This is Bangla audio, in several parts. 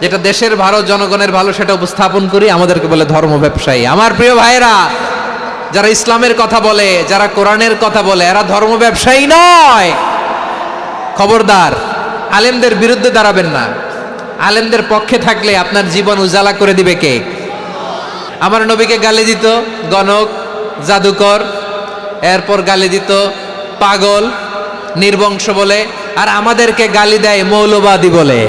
যেটা দেশের ভালো, জনগণের ভালো, সেটা উপস্থাপন করি, আমাদেরকে বলে ধর্ম ব্যবসায়ী। আমার প্রিয় ভাইয়েরা, যারা ইসলামের কথা বলে, যারা কোরআনের কথা বলে, এরা ধর্ম ব্যবসায়ী নয়। খবরদার, আলেমদের বিরুদ্ধে দাঁড়াবেন না। আলেমদের পক্ষে থাকলে আপনার জীবন উজালা করে দিবে কে? আমার নবীকে গালি দিত গণক, জাদুকর, এরপর গালি দিত পাগল, নির্বংশ বলে, আর আমাদেরকে গালি দেয় মৌলবাদী বলে।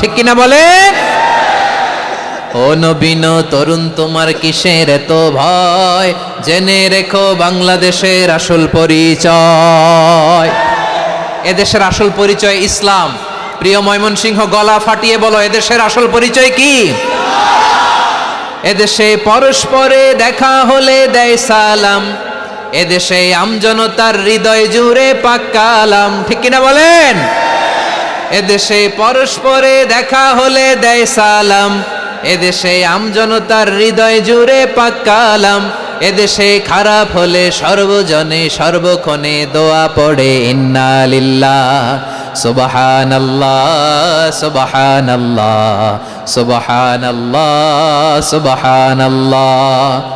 ঠিক কিনা বলে? ও নবীন তরুণ তোমার কিসের এত ভয়? জেনে রেখো বাংলাদেশের আসল পরিচয়। এদেশের আসল পরিচয় ইসলাম। প্রিয় ময়মনসিংহ, গলা ফাটিয়ে বলো, এদেশের আসল পরিচয় কি? এদেশে পরস্পরে দেখা হলে দেয় সালাম। এদেশে আমজনতার হৃদয় জুড়ে পাক্কালাম ঠিক কিনা বলেন? এদেশে পরস্পরে দেখা হলে দেয় সালাম। এদেশে আমজনতার হৃদয় জুড়ে পাক্কালাম এদেশে খারাপ হলে সর্বজনে সর্বক্ষণে দোয়া পড়ে, ইন্না লিল্লাহ সুবহান আল্লাহ সুবহান আল্লাহ সুবহান আল্লাহ সুবহান আল্লাহ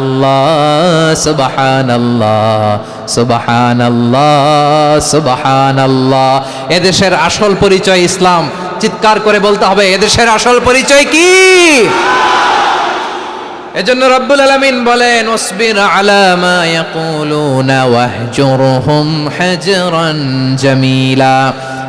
আল্লাহ আল্লাহ আল্লাহ আল্লাহ এদেশের আসল পরিচয় ইসলাম। চিৎকার করে বলতে হবে, এদেশের আসল পরিচয় কি? এজন্য রব্বুল আলামিন বলেন ওসবির আলা মা ইয়াকুলুনা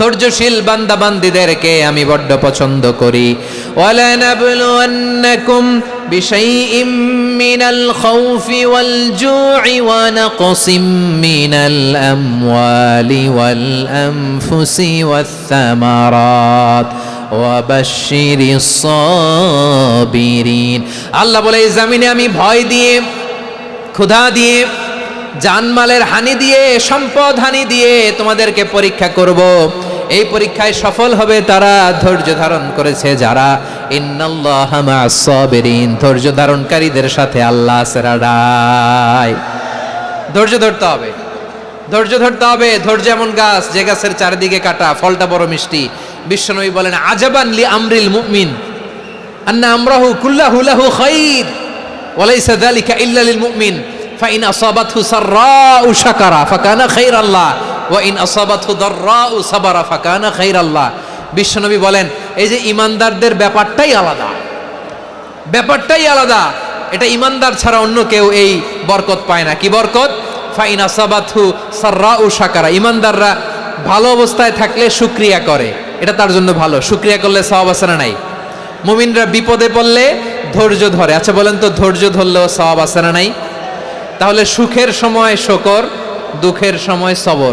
ধৈর্যশীল বান্দা বান্দিদেরকে আমি বড্ড পছন্দ করি। আল্লাহ বলে জমিনে আমি ভয় দিয়ে, ক্ষুধা দিয়ে, জানমালের হানি দিয়ে, সম্পদ হানি দিয়ে তোমাদেরকে পরীক্ষা করব। এই পরীক্ষায় সফল হবে তারা। ধৈর্য ধারণ করেছে যারা। ধৈর্য ধারণকারীদের সাথে আল্লাহ সেরাডায় ধৈর্য ধরতে হবে। ধৈর্য ধরতে হবে। ধৈর্য এমন গাছ, যে গাছের চারিদিকে কাটা, ফলটা বড় মিষ্টি। বিশ্বনবী বলেন, আজাবান লি আমরিল মুমিন। আন্না আমরাহু কুল্লাহু লাহু খাইর। ওয়ালাইসা যালিকা ইল্লা লিল মুমিন। ফাইন আসাবাতহু সাররাউ শাকারা। ফাকানা খাইরাল্লাহ। ওয়া ইন আসাবাতহু দাররাউ সাবারা ফাকানা খাইরাল্লাহ। বিশ্বনবী বলেন, এই যে ইমানদারদের ব্যাপারটাই আলাদা। ব্যাপারটাই আলাদা। এটা ইমানদার ছাড়া অন্য কেউ এই বরকত পায় না। কি বরকত? ফাইন আসাবাতহু সাররাউ শাকারা। ইমানদাররা ভালো অবস্থায় থাকলে শুক্রিয়া করে। এটা তার জন্য ভালো। শুক্রিয়া করলে সওয়াব আছে নাই? মুমিনরা বিপদে পড়লে ধৈর্য ধরে। আচ্ছা বলেন তো, ধৈর্য ধরলেও সওয়াব আছে না নাই? তাহলে সুখের সময় শকর, দুঃখের সময় সবর।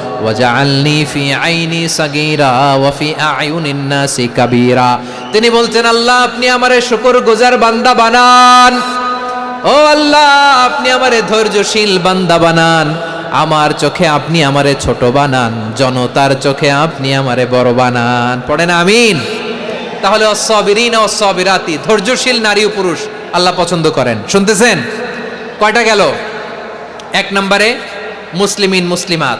ওয়াজআলনি ফি আইনি সাগীরা ওয়া ফি আয়ুনিন নাসি কাবীরা তিনি বলতেন আল্লাহ, আপনি আমারে শুকর গুজার বান্দা বানান। ও আল্লাহ, আপনি আমারে ধৈর্যশীল বান্দা বানান। আমার চোখে আপনি আমারে ছোট বানান, জনতার চোখে আপনি আমারে বড় বানান। পড়েন, আমিন। তাহলে অসবিরিন অসবিরাতি ধৈর্যশীল নারী ও পুরুষ, আল্লাহ পছন্দ করেন। শুনতেছেন? কয়টা গেল? এক নম্বরে, মুসলিমিন, মুসলিমাত।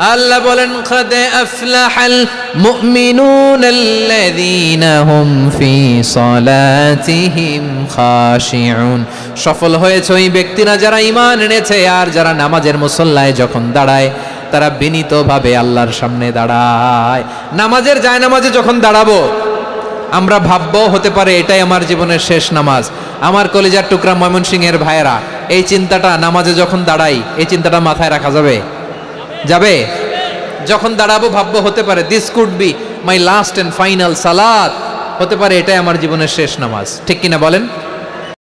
আল্লাহ বলেন, খাদে আফলাহাল মুমিনুন আল্লাযীনা হুম ফি সালাতিহিম খাশিউন। সফল হয়েছে ওই ব্যক্তিরা যারা ঈমান এনেছে আর যারা নামাজের মুসল্লায় যখন দাঁড়ায়, তারা বিনীতভাবে আল্লাহর সামনে দাঁড়ায়। নামাজের যায় নামাজে যখন দাঁড়াবো, আমরা ভাববো হতে পারে এটাই আমার জীবনের শেষ নামাজ। আমার কলেজার টুকরা ময়মনসিংহের ভাইয়েরা, এই চিন্তাটা নামাজে যখন দাঁড়াই, এই চিন্তাটা মাথায় রাখা যাবে? যাবে? যখন দাঁড়াবো, ভাববো, হতে পারে this could be my last and final salad হতে পারে, এটাই আমার জীবনের শেষ নামাজ। ঠিক কিনা বলেন?